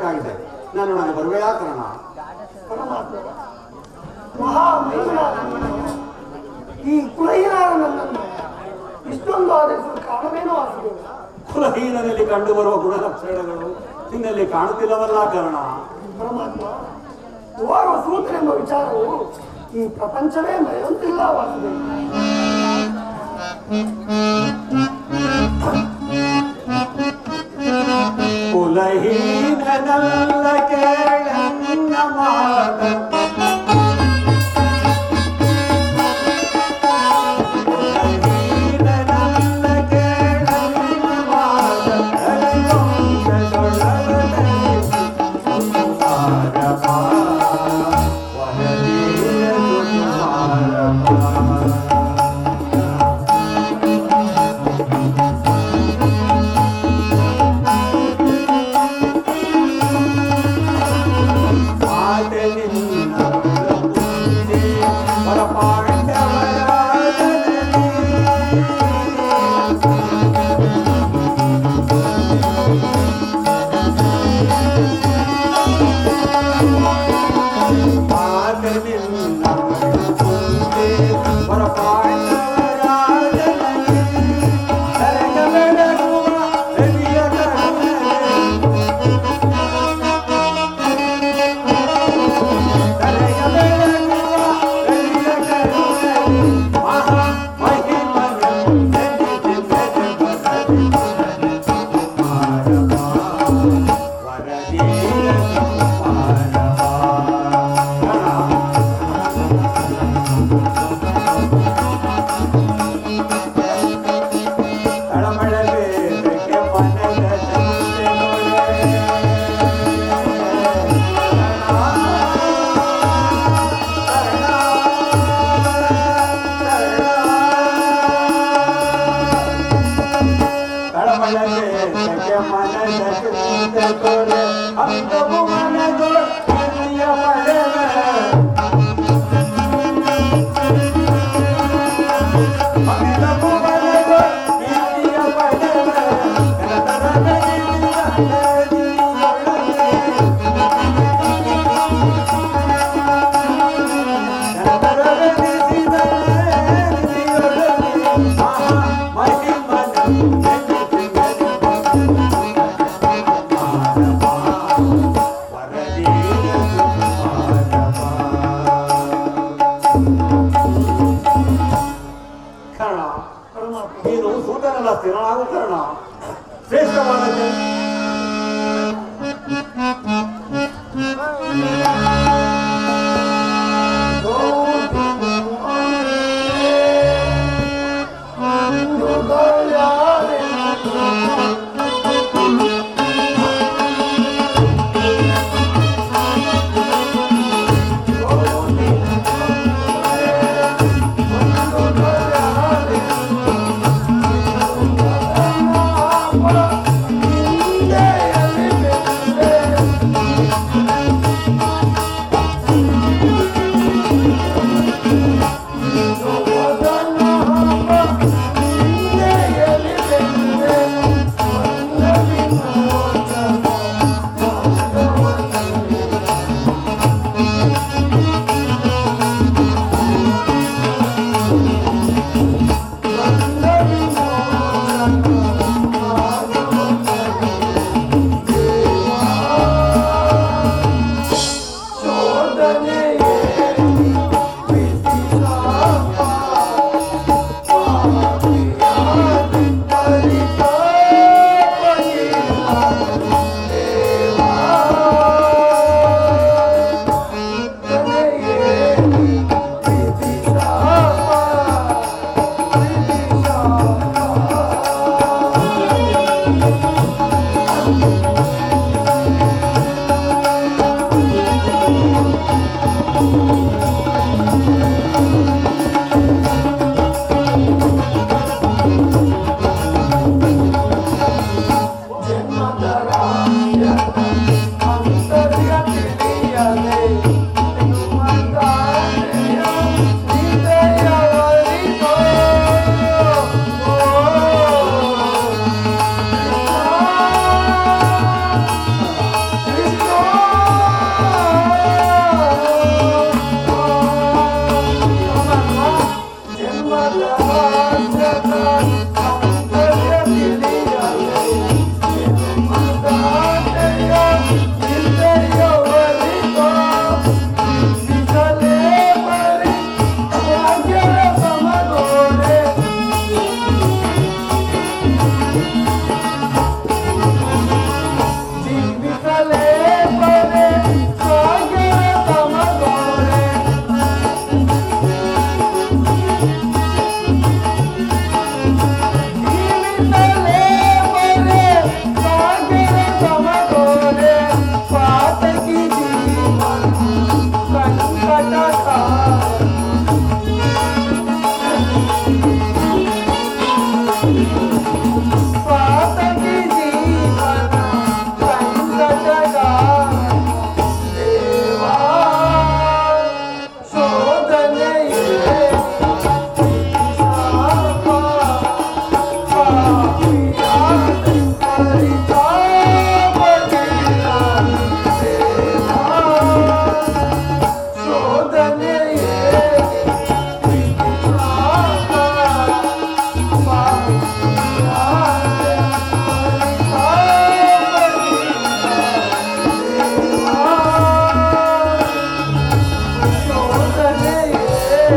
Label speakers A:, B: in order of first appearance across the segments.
A: ಹೋಗಬೇಕಾಗಿದೆ ನಾನು ನಾನು ಬರುವೆಯಾ ಕರ್ಣ?
B: ಈ ಕುಲಹೀನಾರ ನನ್ನನ್ನು ಇಷ್ಟೊಂದು ಕಾರಣವೇನೋ
A: ಕುಲಹೀನದಲ್ಲಿ ಕಂಡು ಬರುವ ಗುಣಲಕ್ಷಣಗಳು ನಿನ್ನಲ್ಲಿ ಕಾಣುತ್ತಿಲ್ಲವಲ್ಲ ಕಾರಣ?
B: ಪರಮಾತ್ಮ ಓರ್ವ ಎಂಬ ವಿಚಾರವು ಈ ಪ್ರಪಂಚವೇ ಮರೆಯುವಂತಿಲ್ಲ ವಾಸುದೇವ
A: ಕುಲಹೀನನಲ್ಲ ಕೇಳನ್ನ ಮಾತ ಸೂತನಲ್ಲ ಸ್ಥಿರನಾಗು ಕಾರಣ ಶ್ರೇಷ್ಠವಾದ
B: ಆ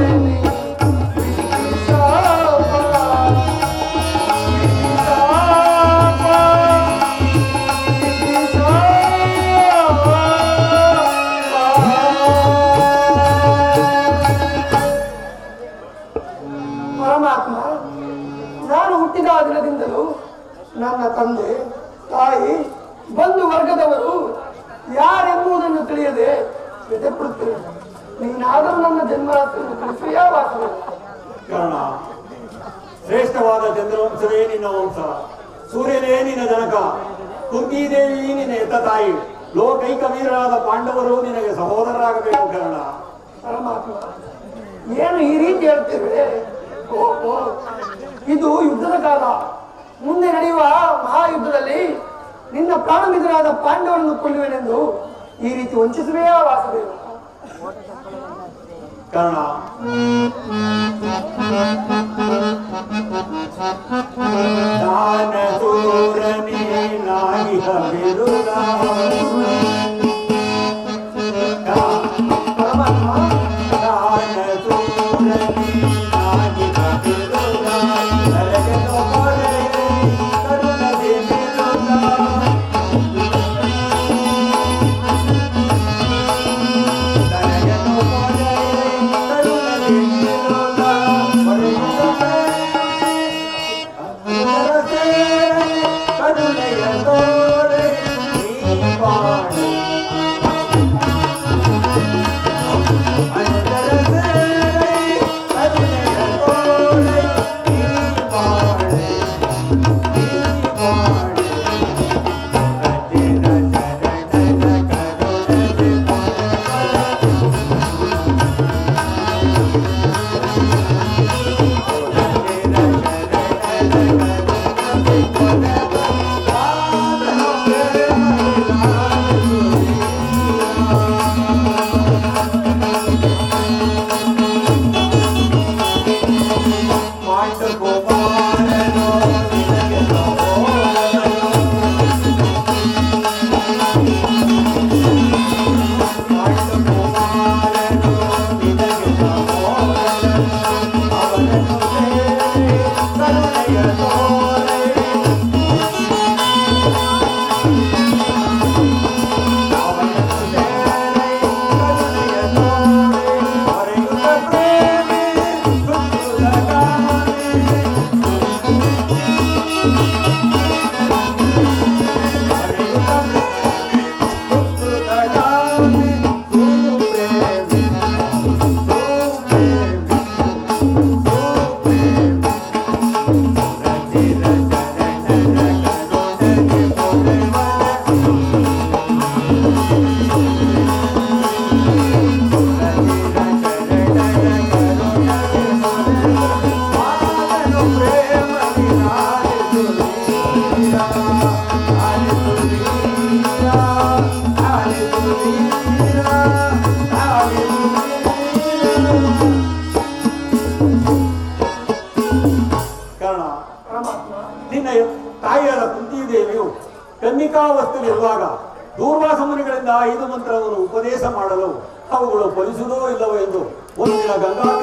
A: Thank
B: you. ಏನು ಈ ರೀತಿ ಹೇಳ್ತಿದ್ರೆ? ಇದು ಯುದ್ಧದ ಕಾಲ. ಮುಂದೆ ನಡೆಯುವ ಮಹಾಯುದ್ಧದಲ್ಲಿ ನಿನ್ನ ಪ್ರಾಣಮಿತರಾದ ಪಾಂಡವರನ್ನು ಕೊಲ್ಲುವೆನೆಂದು ಈ ರೀತಿ ವಂಚಿಸುವೇ ವಾಸದೇವ.
A: ಕಾರಣ?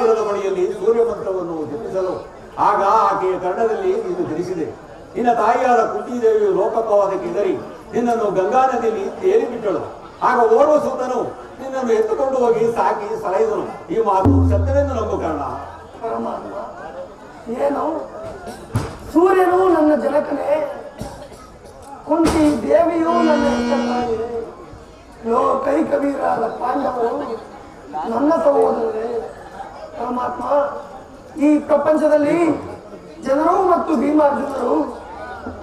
A: ಗಂಗಾ ತೀರದ ಬಳಿಯಲ್ಲಿ ಸೂರ್ಯ ಮಂತ್ರವನ್ನು ಜಪಿಸಲು ಆಗ ಆಕೆಯ ಕರ್ಣದಲ್ಲಿ ಇದು ಧರಿಸಿದೆ ನಿನ್ನ ತಾಯಿಯಾದ ಕುಂತಿದೇವಿಯು ಲೋಕಪವಾದಕ್ಕೆ ನಿನ್ನನ್ನು ಗಂಗಾ ನದಿಯಲ್ಲಿ ತೇಲಿ ಬಿಟ್ಟಳು ಆಗ ಓರ್ವ ಸೂತನು ನಿನ್ನನ್ನು ಎತ್ತುಕೊಂಡು ಹೋಗಿ ಸಾಕಿ ಸಲಹಿದನು. ಈ ಮಾತು ಸತ್ಯವೆಂದು ನಂಬು ಕಾರಣ.
B: ಏನು? ಸೂರ್ಯನು ನನ್ನ ಜನಕನೇ ಕುಂತಿ ದೇವಿಯು ನನ್ನ ಕೈ ಕವಿರಾದ ವೀರಾದ ಪಾಂಡವರು, ನನ್ನ ಸಹೋದರರೇ ಪರಮಾತ್ಮ, ಈ ಪ್ರಪಂಚದಲ್ಲಿ ಜನರು ಮತ್ತು ಭೀಮಾರ್ಜುನರು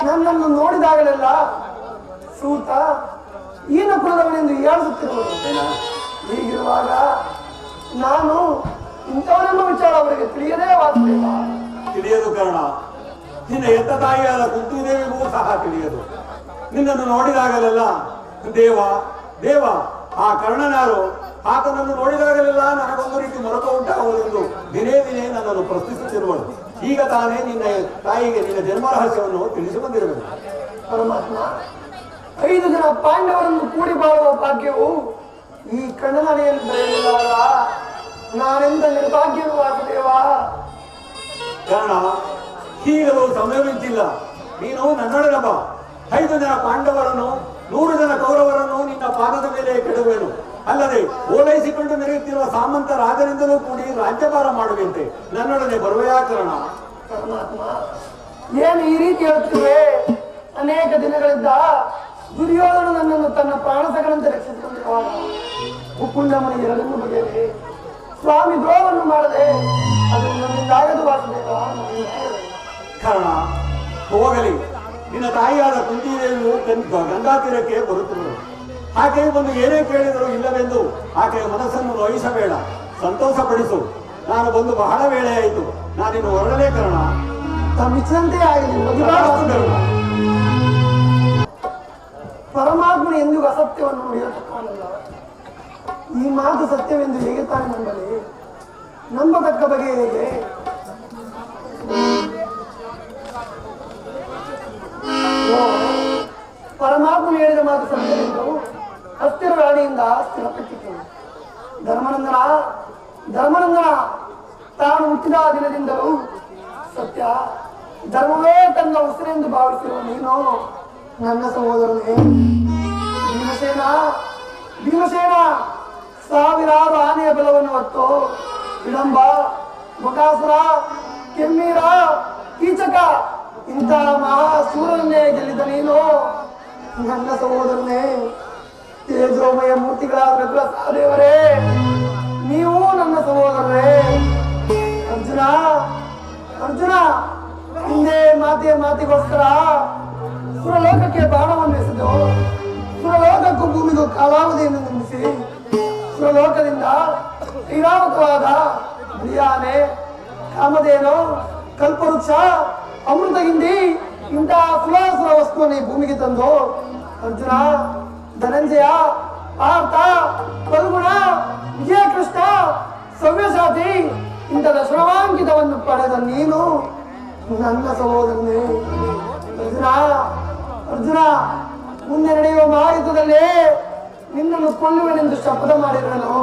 B: ನನ್ನನ್ನು ನೋಡಿದಾಗಲೆಲ್ಲ ಸೂತ ಈನ ಕುಲದವನೆಂದು ಹೇಳುತ್ತಿರುವ ಹೀಗಿರುವಾಗ ನಾನು ಇಂಥವನೆಂಬ ವಿಚಾರ ಅವರಿಗೆ ತಿಳಿಯದೇ ವಾಸುದೇವ.
A: ತಿಳಿಯದು ಕಾರಣ. ನಿನ್ನ ಎತ್ತ ತಾಯಿಯಾದ ಕುಂತಿದೇವಿಗೂ ಸಹ ತಿಳಿಯದು. ನಿನ್ನನ್ನು ನೋಡಿದಾಗಲೆಲ್ಲ, ದೇವ ದೇವ, ಆ ಕರ್ಣನಾರು ಆತನನ್ನು ನೋಡಿದಾಗಲೆಲ್ಲ ನನಗೊಂದು ರೀತಿ ಮೊರಕ ಉಂಟಾಗುವುದೆಂದು ದಿನೇ ದಿನೇ ನನ್ನನ್ನು ಪ್ರಶ್ನಿಸುತ್ತಿರುವಳು. ಈಗ ತಾನೇ ನಿನ್ನ ತಾಯಿಗೆ ನಿನ್ನ ಜನ್ಮ ರಹಸ್ಯವನ್ನು ತಿಳಿಸಿ ಬಂದಿರಬೇಕು
B: ಪರಮಾತ್ಮ, ಐದು ಜನ ಪಾಂಡವರನ್ನು ಕೂಡಿ ಬಾಳುವ ಭಾಗ್ಯವು ಈ ಕಣ್ಣನೆಯಲ್ಲಿ ಬರೆಯಲಿಲ್ಲ ನಾನೆಂದ ನಿರ್ಭಾಗ್ಯವೂ ಆಗದೇವಾ
A: ಕಾರಣ ಈಗಲೂ ಸಮಯ ಮಿಂಚಿಲ್ಲ ನೀನು ನನ್ನೊಡನೆ ಐದು ಜನ ಪಾಂಡವರನ್ನು, ನೂರು ಜನ ಕೌರವರನ್ನು ನಿನ್ನ ಪಾದದ ಮೇಲೆ ಕೆಡುವೆನು ಅಲ್ಲದೆ ಓಲೈಸಿಕೊಂಡು ನಡೆಯುತ್ತಿರುವ ಸಾಮಂತ ರಾಜನಿಂದಲೂ ಕೂಡಿ ರಾಜ್ಯಭಾರ ಮಾಡುವಂತೆ ನನ್ನೊಡನೆ ಬರುವ ಕಾರಣ?
B: ಪರಮಾತ್ಮ ಏನು ಈ ರೀತಿ ಹೇಳುತ್ತಿವೆ ಅನೇಕ ದಿನಗಳಿಂದ ದುರ್ಯೋಧನ ನನ್ನನ್ನು ತನ್ನ ಪ್ರಾಣಸಗಳಂತೆ ರಕ್ಷಿಸಿಕೊಂಡಿರುವ ರಕ್ಷಿಸಿಕೊಂಡಿರುವಾಗ ಎರಡನ್ನು ಬಗೆಯದೆ ಸ್ವಾಮಿ ದ್ರೋಹವನ್ನು ಮಾಡದೆ ಅದು ನನ್ನಿಂದ ಆಗದು ವಾಸುದೇವ
A: ಕಾರಣ ಹೋಗಲಿ. ನಿನ್ನ ತಾಯಿಯಾದ ಕುಂತಿದೇವಿಯು ಗಂಗಾ ತೀರಕ್ಕೆ ಬರುತ್ತಿರುವುದು ಆಕೆ ಬಂದು ಏನೇ ಕೇಳಿದರೂ ಇಲ್ಲವೆಂದು ಆಕೆಯ ಮನಸ್ಸನ್ನು ನೋಯಿಸಬೇಡ. ಸಂತೋಷಪಡಿಸು. ನಾನು ಬಂದು ಬಹಳ ವೇಳೆ ಆಯಿತು. ನಾನಿನ್ನು ಹೊರಡಲೇ ಕಾರಣ.
B: ತಮ್ಮಿಚ್ಚಂತೆ ಆಗಲಿ ಪರಮಾತ್ಮ ಎಂದಿಗೂ ಅಸತ್ಯವನ್ನು ನುಡಿಯತಕ್ಕವನಲ್ಲ ಈ ಮಾತು ಸತ್ಯವೆಂದು ಹೇಗೆ ತಾನೆ ನಂಬಲಿ? ನಂಬತಕ್ಕ ಬಗೆ ಹೇಗೆ? ಪರಮಾತ್ಮ ಹೇಳಿದ ಮಾತು ಸತ್ಯವೆಂದು ಗಾಡಿಯಿಂದ ಸ್ಥಿರಪಟ್ಟಿತು ಧರ್ಮನಂದನ ಧರ್ಮನಂದನ ತಾನು ಹುಟ್ಟಿದ ದಿನದಿಂದಲೂ ಸತ್ಯ, ಧರ್ಮವೇ ತನ್ನ ಉಸಿರೆಂದು ಭಾವಿಸಿರುವ ನೀನು ನನ್ನ ಸಹೋದರನೇ. ಭೀಮಸೇನ ಭೀಮಸೇನ, ಸಾವಿರಾರು ಆನೆಯ ಬಲವನ್ನು ಹೊತ್ತು ವಿಳಂಬ ಬಕಾಸುರ ಕೆಮ್ಮೀರ, ಕೀಚಕ, ಇಂತಹ ಮಹಾಸೂರನ್ನೇ ಗೆಲ್ಲಿದ ನೀನು ನನ್ನ ಸಹೋದರನೇ. ತೇಜೋಮಯ ಮೂರ್ತಿಗಳಾದ ದೇವರೇ ನೀವು ನನ್ನ ಸಹೋದರರೇ. ಅರ್ಜುನ ಅರ್ಜುನ, ಹಿಂದೆ ಮಾತೆಯ ಮಾತಿಗೋಸ್ಕರ ಸುರಲೋಕಕ್ಕೆ ಬಾಣವನ್ನು ಎಸೆದು ಸುರಲೋಕಕ್ಕೂ ಭೂಮಿಗೂ ಕಾಲಾವಧಿಯನ್ನು ನಿರ್ಮಿಸಿ, ಸುರಲೋಕದಿಂದ ಐರಾವತವಾದ ಬಿರಿಯಾನೆ ಕಾಮಧೇನು, ಕಲ್ಪವೃಕ್ಷ ಅಮೃತಗಿಂಡಿ ಇಂತಹ ಸುಲಾಸುರ ವಸ್ತುವನ್ನು ಭೂಮಿಗೆ ತಂದು, ಅರ್ಜುನ ಧನಂಜಯ, ಆರ್ತ ಫಲ್ಗುಣ ವಿಜಯಕೃಷ್ಣ, ಸವ್ಯಸಾತಿ, ಇಂಥ ದಶರವಾಂಕಿತವನ್ನು ಪಡೆದ ನೀನು ನನ್ನ ಸಹೋದರನೇ. ಅರ್ಜುನ ಅರ್ಜುನ, ಮುಂದೆ ನಡೆಯುವ ಮಹಾಯುದ್ಧದಲ್ಲಿ ನಿನ್ನನ್ನು ಕೊಲ್ಲುವೆನೆಂದು ಶಪಥ ಮಾಡಿರಲು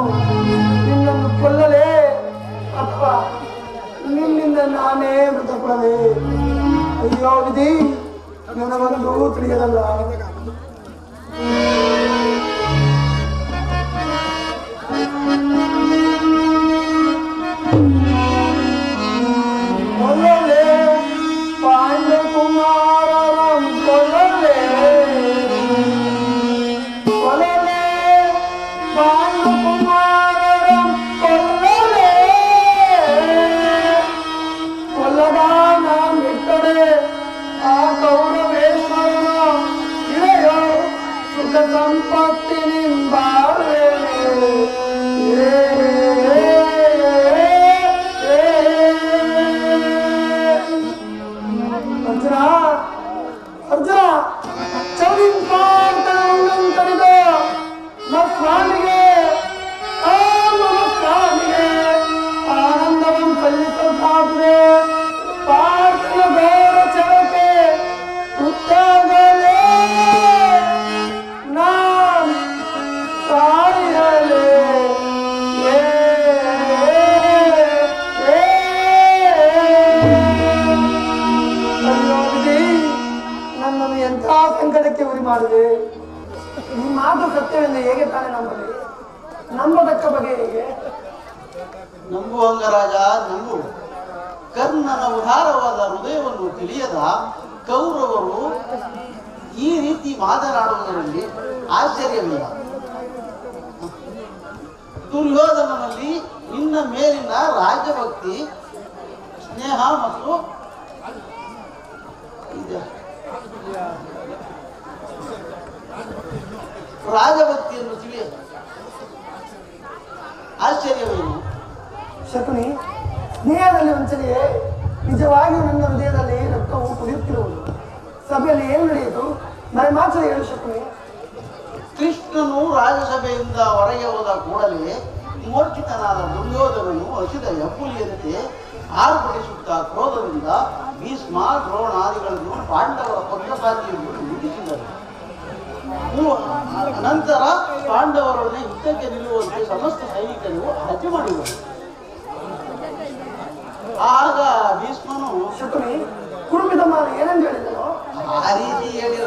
B: ನಿನ್ನನ್ನು ಕೊಲ್ಲಲೇ ಅಪ್ಪ ನಿನ್ನಿಂದ ನಾನೇ ಮೃತಪಡವೆ ಅಯ್ಯೋ ವಿಧಿ, ನನಗೊಂದು ತಿಳಿಯದಲ್ಲ.
C: ನಂಗು ನಂಬು ಕರ್ಣನ ಉದಾರವಾದ ಹೃದಯವನ್ನು ತಿಳಿಯದ ಕೌರವರು ಈ ರೀತಿ ಮಾತನಾಡುವುದರಲ್ಲಿ ಆಶ್ಚರ್ಯವಿಲ್ಲ. ದುರ್ಯೋಧನನಲ್ಲಿ ನಿನ್ನ ಮೇಲಿನ ರಾಜ್ಯಭಕ್ತಿ ಸ್ನೇಹ ಮತ್ತು. ರಾಜಭಕ್ತಿಯನ್ನು ತಿಳಿಯ ಆಶ್ಚರ್ಯವೇನು?
B: ಶಕುನಿ, ಸ್ನೇಹದಲ್ಲಿ ವಂಚನೆಯೇ ನಿಜವಾಗಿಯೂ ನನ್ನ ಹೃದಯದಲ್ಲಿ ರಕ್ತವು ಕುದಿಯುತ್ತಿರುವುದು ಸಭೆಯಲ್ಲಿ ಏನು ನಡೆಯಿತು? ಮಾತ್ರ ಹೇಳು ಶಕುನಿ.
C: ಕೃಷ್ಣನು ರಾಜಸಭೆಯಿಂದ ಹೊರಗೆ ಹೋದ ಕೂಡಲೇ ಮೂರ್ಛಿತನಾದ ದುರ್ಯೋಧನನು ಹಸಿದ ಹೆಬ್ಬುಲಿಯಂತೆ ಆರ್ಭಟಿಸುತ್ತಾ ಕ್ರೋಧದಿಂದ ಭೀಷ್ಮ, ದ್ರೋಣಾದಿಗಳನ್ನು ಪಾಂಡವರ ಪಕ್ಷಪಾತಿಯನ್ನು ನಿಲ್ಲಿಸಿದರು ಮೂ- ನಂತರ ಪಾಂಡವರೊಡನೆ ಯುದ್ಧಕ್ಕೆ ನಿಲ್ಲುವಂತೆ ಸಮಸ್ತ ಸೈನಿಕರು ಹತ್ಯೆ ಮಾಡಿದರು. ಆಗ ಭೀಷ್ಮನು
B: ಶಕುನಿ ಕುರುಪಿದ ಮಾನ ಏನಂತ ಹೇಳಿದನು
C: ಆ ರೀತಿ ಹೇಳಿರ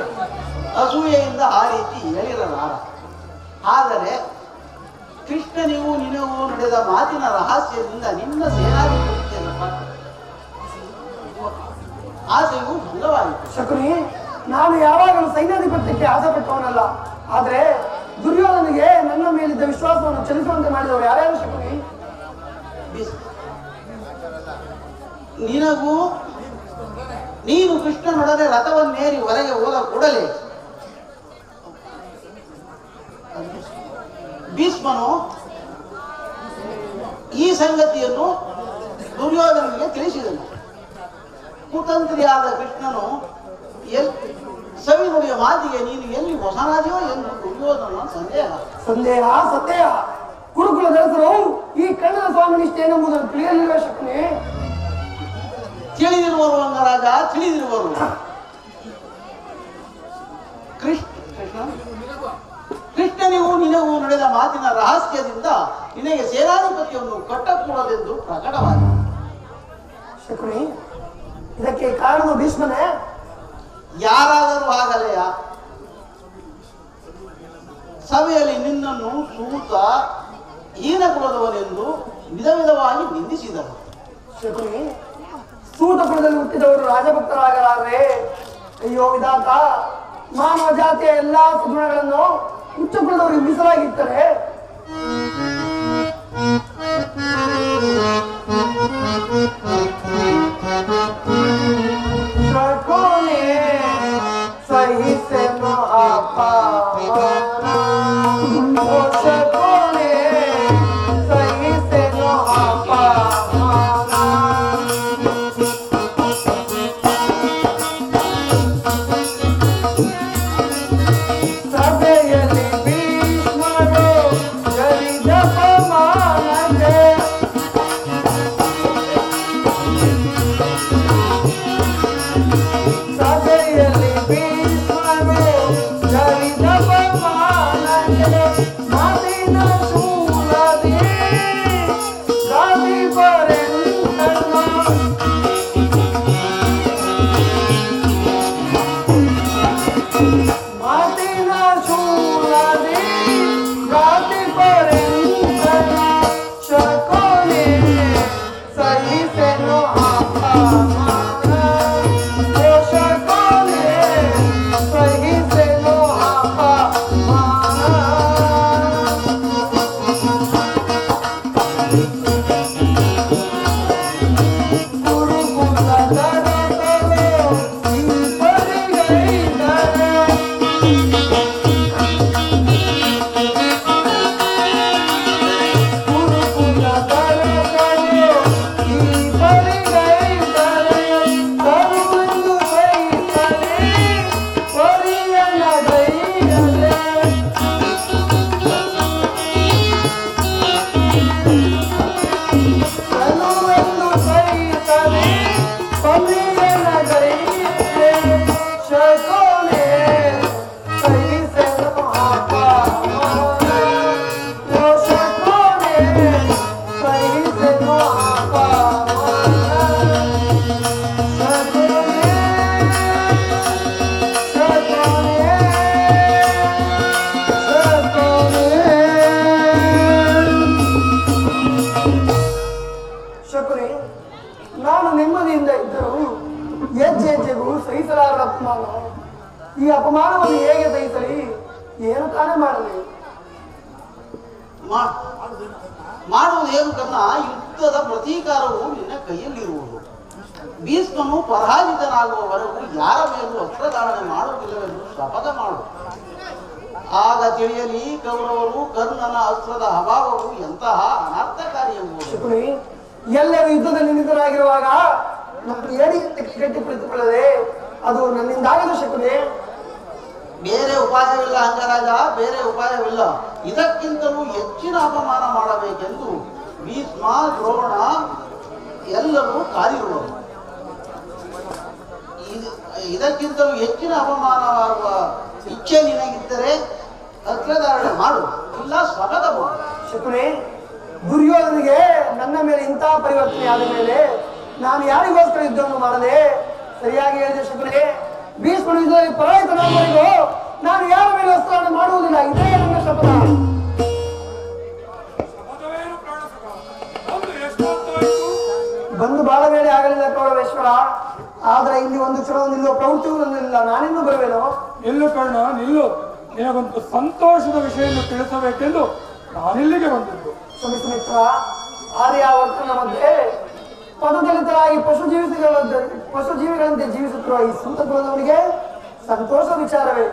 C: ಅಸೂಯೆಯಿಂದ ಆ ರೀತಿ ಹೇಳಿರಲ್ಲ ಆದರೆ ಕೃಷ್ಣನಿಗೂ ನಿನಗೂ ನಡೆದ ಮಾತಿನ ರಹಸ್ಯದಿಂದ ನಿನ್ನ ಸೇನಾಧಿಪತಿಯನ್ನು ಆಸೆಗೂ ಆಸೆಯು ಭಂಗವಾಯಿತು.
B: ಶಕುನಿ ನಾನು ಯಾವಾಗಲೂ ಸೈನ್ಯಾಧಿಪತ್ಯಕ್ಕೆ ಆಸೆ ಪಟ್ಟವನಲ್ಲ. ಆದ್ರೆ ದುರ್ಯೋಧನಿಗೆ ನನ್ನ ಮೇಲಿದ್ದ ವಿಶ್ವಾಸವನ್ನು ಚಲಿಸುವಂತೆ ಮಾಡಿದವರು ಯಾರ್ಯಾರು ಶಕುನಿ?
C: ನಿನಗೂ ನೀನು ಕೃಷ್ಣನೊಡನೆ ರಥವನ್ನೇರಿ ಹೊರಗೆ ಹೋದ ಕೂಡಲೇ ಭೀಷ್ಮನು ಈ ಸಂಗತಿಯನ್ನು ದುರ್ಯೋಧನಿಗೆ ತಿಳಿಸಿದನು. ಕುತಂತ್ರಿಯಾದ ಕೃಷ್ಣನು ಎಲ್ ಸವಿನುಡಿಯ ಮಾತಿಗೆ, ನೀನು ಎಲ್ಲಿ ಹೊಸನಾದೆಯೋ ಎಂದು ದುರ್ಯೋಧನ ಸಂದೇಹ.
B: ಸಂದೇಹ, ಸತ್ಯ. ಕುರುಕುಲ ದರಸರು ಈ ಕಣ್ಣನ ಸ್ವಾಮಿ ನಿಷ್ಠೆ ಏನೆಂಬುದನ್ನು ತಿಳಿಯಲಿಲ್ಲ ಶಕ್ನಿ.
C: ತಿಳಿದಿರುವರು ಅಂಗರಾಜ ತಿಳಿದಿರುವರು ಕೃಷ್ಣ ಕೃಷ್ಣ. ಕೃಷ್ಣನಿಗೂ ನಿನಗೂ ನಡೆದ ಮಾತಿನ ರಹಸ್ಯದಿಂದ ನಿನಗೆ ಸೇನಾಧಿಪತಿಯನ್ನು ಕಟ್ಟಕೂಡದೆಂದು ಪ್ರಕಟವಾಗಿದೆ.
B: ಶಕುನಿ ಇದಕ್ಕೆ ಕಾರಣ ಭೀಷ್ಮನೇ.
C: ಯಾರಾದರೂ ಆಗಲೆಯ? ಸಭೆಯಲ್ಲಿ ನಿನ್ನನ್ನು ಸೂತ ಹೀನ ಕುಲದವನೆಂದು ವಿಧ ವಿಧವಾಗಿ ನಿಂದಿಸಿದರು
B: ಶಕುನಿ ಸೂತ ಕುಲದಲ್ಲಿ ಹುಟ್ಟಿದವರು ರಾಜಭಕ್ತರಾಗಲಾರೆ ಅಯ್ಯೋ ವಿಧಾತ, ಮಾನವ ಜಾತಿಯ ಎಲ್ಲಾ ಸುಗುಣಗಳನ್ನು ಉಚ್ಚ ಕುಲದವರಿಗೆ ಮೀಸಲಾಗಿರ್ತಾರೆ ಶಕುನಿ ಅಪಮಾನ.
C: ಪ್ರತೀಕಾರವು ನಿನ್ನ ಕೈಯಲ್ಲಿರುವುದು. ಭೀಷ್ಮನು ಪರಾಜಿತನಾಗುವವರೆಗೂ ಯಾರ ಮೇಲೂ ಅಸ್ತ್ರಧಾರಣೆ ಮಾಡುವುದಿಲ್ಲವೆಂದು ಶಪಥ ಮಾಡು. ಆಗ ತಿಳಿಯಲಿ ಕೌರವರು ಕರ್ಣನ ಅಸ್ತ್ರದ ಅಭಾವವು ಎಂತಹ ಅನರ್ಥಕಾರಿ ಎಂಬುದು.
B: ಎಲ್ಲರೂ ಯುದ್ಧದಲ್ಲಿ ನಿಂತರಾಗಿರುವಾಗ ನಮ್ಮ ಏಡಿ ಕಟ್ಟಿ ಕುಳಿತುಕೊಳ್ಳದೆ ಅದು ನನ್ನಿಂದಾಗದು ಶಕುನಿ
C: ಬೇರೆ ಉಪಾಯವಿಲ್ಲ ಅಂಗರಾಜ ಬೇರೆ ಉಪಾಯವಿಲ್ಲ. ಇದಕ್ಕಿಂತಲೂ ಹೆಚ್ಚಿನ ಅಪಮಾನ ಮಾಡಬೇಕೆಂದು ಭೀಷ್ಮ ದ್ರೋಣ ಎಲ್ಲರೂ ಕಾರ್ಯಗಳು ಇದ್- ಇದಕ್ಕಿಂತಲೂ ಹೆಚ್ಚಿನ ಅಪಮಾನವಾಗುವ ಇಚ್ಛೆ ನಿನಗಿದ್ದರೆ ಅಗ್ರಧಾರಣೆ ಮಾಡು, ಇಲ್ಲ ಸ್ವಗತ
B: ಶಕುನಿ, ದುರ್ಯೋಧನಿಗೆ ನನ್ನ ಮೇಲೆ ಇಂತಹ ಪರಿವರ್ತನೆ ಆದ ಮೇಲೆ ನಾನು ಯಾರಿಗೋಸ್ಕರ ಯುದ್ಧವನ್ನು ಮಾಡದೆ? ಸರಿಯಾಗಿ ಹೇಳಿದೆ ಶಕುನಿ, ಭೀಷ್ಮನು ಯುದ್ಧದಲ್ಲಿ ಪರಾಜಿತನಾಗುವವರೆಗೂ ನಾನು ಯಾರ ಮೇಲೆ ಅಸ್ತ್ರವನ್ನು ಮಾಡುವುದಿಲ್ಲ? ಇದೇ ನನ್ನ ಶಪಥ. ಬಹಳ ವೇಳೆ ಆಗಲಿಲ್ಲ ಕೌರವೇಶ್ವರ ಆದ್ರೆ ಇಲ್ಲಿ ಒಂದು ಕ್ಷಣ ನಿಲ್ಲುವ ನನ್ನಿಲ್ಲ ನಾನಿನ್ನೂ ಬರುವೆನೋ?
D: ನಿಲ್ಲು ಕಣ್ಣು ನಿಲ್ಲು. ನಿನಗೊಂದು ಸಂತೋಷದ ವಿಷಯವನ್ನು ತಿಳಿಸಬೇಕೆಂದು ನಾನಿಲ್ಲಿಗೆ ಬಂದಿದ್ದು.
B: ಸುಮಿತ್ ಮಿತ್ರ ಆರ್ಯಾವರ್ತನ ಮಧ್ಯೆ ಪದದಲಿತರಾಗಿ ಪಶು ಜೀವಿಸಿಗಳ ಪಶು ಜೀವಿಗಳಂತೆ ಜೀವಿಸುತ್ತಿರುವ ಈ ಸೂತ ಕುಲದವನಿಗೆ ಸಂತೋಷ ವಿಚಾರವೇ.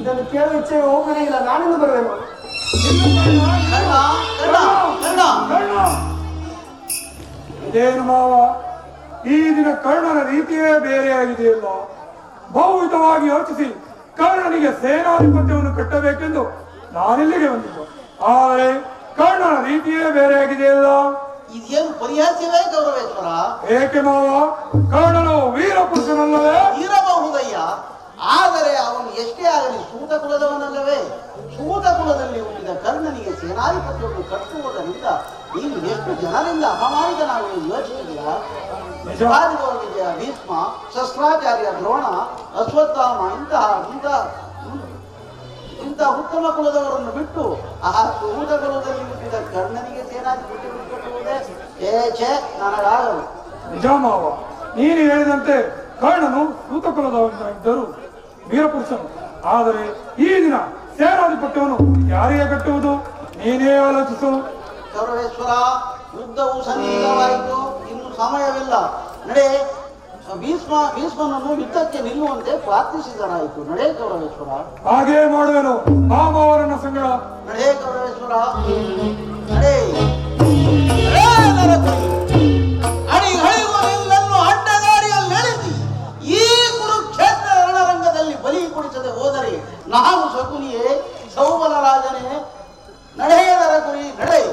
B: ಇದನ್ನು ಕೇಳುವ ಇಚ್ಛೆಯು ಇಲ್ಲ. ನಾನಿಂದು ಬರುವೆನು?
D: ಇದೇನು ಮಾವ? ಈ ದಿನ ಕರ್ಣನ ರೀತಿಯೇ ಬೇರೆಯಾಗಿದೆಯಲ್ಲ? ಭೌತವಾಗಿ ಯೋಚಿಸಿ ಕರ್ಣನಿಗೆ ಸೇನಾಧಿಪತ್ಯವನ್ನು ಕಟ್ಟಬೇಕೆಂದು ನಾನಿಲ್ಲಿಗೆ ಬಂದಿದ್ದು. ಆದರೆ ಕರ್ಣನ ರೀತಿಯೇ ಬೇರೆಯಾಗಿದೆಯಲ್ಲ?
C: ಇದೇನು ಪರಿಹಾಸ್ಯವೇ ಗೌರವೇಶ್ವರ?
D: ಏಕೆ ಮಾವ? ಕರ್ಣನು ವೀರ ಪುರುಷನಲ್ಲವೇ
C: ಇರಬಹುದಯ್ಯ ಆದರೆ ಅವನು ಎಷ್ಟೇ ಆಗಲಿ ಸೂತ ಕುಲದವನಲ್ಲವೇ ಸೂತ ಕುಲದಲ್ಲಿ ಹುಟ್ಟಿದ ಕರ್ಣನಿಗೆ ಸೇನಾಧಿಪತ್ಯವನ್ನು ಕಟ್ಟುವುದರಿಂದ ನೀನು ಎಷ್ಟು ಜನರಿಂದ ಅಪಮಾನಿತನಾಗಿ ಯೋಚಿಸಿದೆಯಾ ವಿಜಯ ಭೀಷ್ಮ, ಶಸ್ತ್ರಾಚಾರ್ಯ ದ್ರೋಣ, ಅಶ್ವತ್ಥಾಮ ಇಂತಹ ಇಂತಹ ಇಂತಹ ಉತ್ತಮ ಕುಲದವರನ್ನು ಬಿಟ್ಟು ಆ ಸೂತ ಕುಲದಲ್ಲಿ ಹುಟ್ಟಿದ ಕರ್ಣನಿಗೆ ಸೇನಾಧಿಪತ್ಯವನ್ನು ಕಟ್ಟುವುದೇ ಛೇ ಛೇ
D: ಮಾವ ನೀನು ಹೇಳಿದಂತೆ ಕರ್ಣನು ಸೂತಕುಲದವನಾಗಿದ್ದರು ವೀರಪುರುಷನು. ಆದರೆ ಈ ದಿನ ಸೇನಾಧಿಪತ್ಯವನ್ನು ಯಾರಿಗೆ ಕಟ್ಟುವುದು? ನೀನೇ ಆಲೋಚಿಸು.
C: ಸರ್ವೇಶ್ವರ ಯುದ್ಧವು ಸನ್ನಿಹಿತವಾಯಿತು ಇನ್ನು ಸಮಯವಿಲ್ಲ. ನಡೆ ಭೀಷ್ಮ ಭೀಷ್ಮನನ್ನು ಯುದ್ಧಕ್ಕೆ ನಿಲ್ಲುವಂತೆ ಪ್ರಾರ್ಥಿಸಿದರಾಯಿತು. ನಡೆ ಗೌರವೇಶ್ವರ.
D: ಹಾಗೆ ಮಾಡುವೆನು. ಮಾಮವರನ್ನ ಸಂಗಡ.
C: ನಡೆ ಗೌರವೇಶ್ವರ. ನಡೆ. ನಡೆಸಿ ಈ ರಣರಂಗದಲ್ಲಿ ಬಲಿ ಕುಡಿಸದೆ ಹೋದರೆ ನಾವು ಶಕುನಿಯೇ ಸೌಬಲ ರಾಜನೇ ನಡೆಯವರ ಗುರಿ ನಡೆಯು